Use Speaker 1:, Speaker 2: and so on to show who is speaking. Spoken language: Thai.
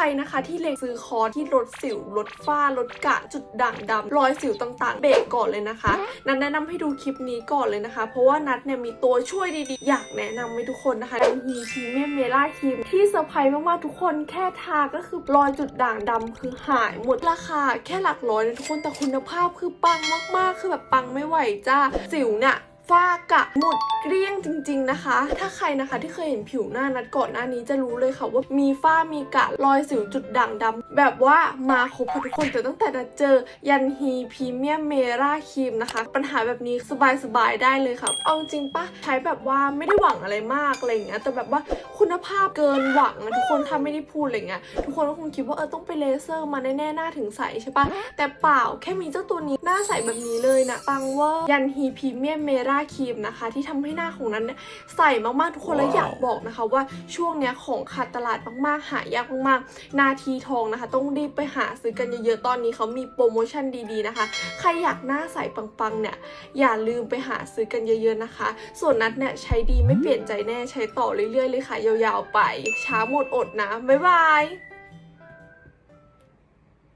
Speaker 1: รนะคะที่เล็งซื้อคอร์สที่ลดสิวลดฝ้าลดกระจุดด่างดำรอยสิวต่างๆ เบรกก่อนเลยนะคะ นัดแนะนำให้ดูคลิปนี้ก่อนเลยนะคะ เพราะว่านัดเนี่ยมีตัวช่วยดีๆ อยากแนะนำให้ทุกคนนะคะดังฮีพรีเมเมล่าครีมที่เซอร์ไพรส์มากๆทุกคนแค่ทาก็คือรอยจุดด่างดำคือหายหมดราคาแค่หลักร้อยนะทุกคนแต่คุณภาพคือปังมากๆ คือแบบปังไม่ไหวจ้าสิวเนี่ย ฝ้ากะหมดเกลี้ยงจริง ๆนะคะ ถ้าใครนะคะที่เคยเห็นผิวหน้านัดก่อนหน้านี้จะรู้เลยค่ะว่ามีฝ้ามีกะรอยสิวจุดด่างดำแบบว่ามาครบทุกคนแต่ตั้งแต่นัดเจอ ยันฮีพรีเมียมเมราครีมนะคะ ปัญหาแบบนี้สบายๆได้เลยค่ะ เอาจริงปะใช้แบบว่าไม่ได้หวังอะไรมากอะไรอย่างเงี้ยแต่แบบว่าคุณภาพเกินหวังนะทุกคนถ้าไม่ได้พูดอะไรเงี้ยทุกคนก็คงคิดว่าเออต้องไปเลเซอร์มาแน่ๆหน้าถึงใสใช่ปะแต่เปล่าแค่มีเจ้าตัวนี้หน้าใสแบบนี้เลยนะปังเวอร์ยันฮีพรีเมียมเมราครีมนะคะ ที่ทำให้หน้าของนั้นเนี่ยใสมากๆทุกคนแล้วอยากบอกนะคะ ว่าช่วงเนี้ยของขาดตลาดมากๆ หายากมากๆ นาทีทองนะคะ ต้องรีบไปหาซื้อกันเยอะๆ ตอนนี้เขามีโปรโมชั่นดีๆนะคะ ใครอยากหน้าใสปังๆเนี่ยอย่าลืมไปหาซื้อกันเยอะๆนะคะ ส่วนนัดเนี่ยใช้ดีไม่เปลี่ยนใจแน่ใช้ต่อเรื่อยๆเลยค่ะยาวๆไปช้าหมดอดนะบ๊ายบาย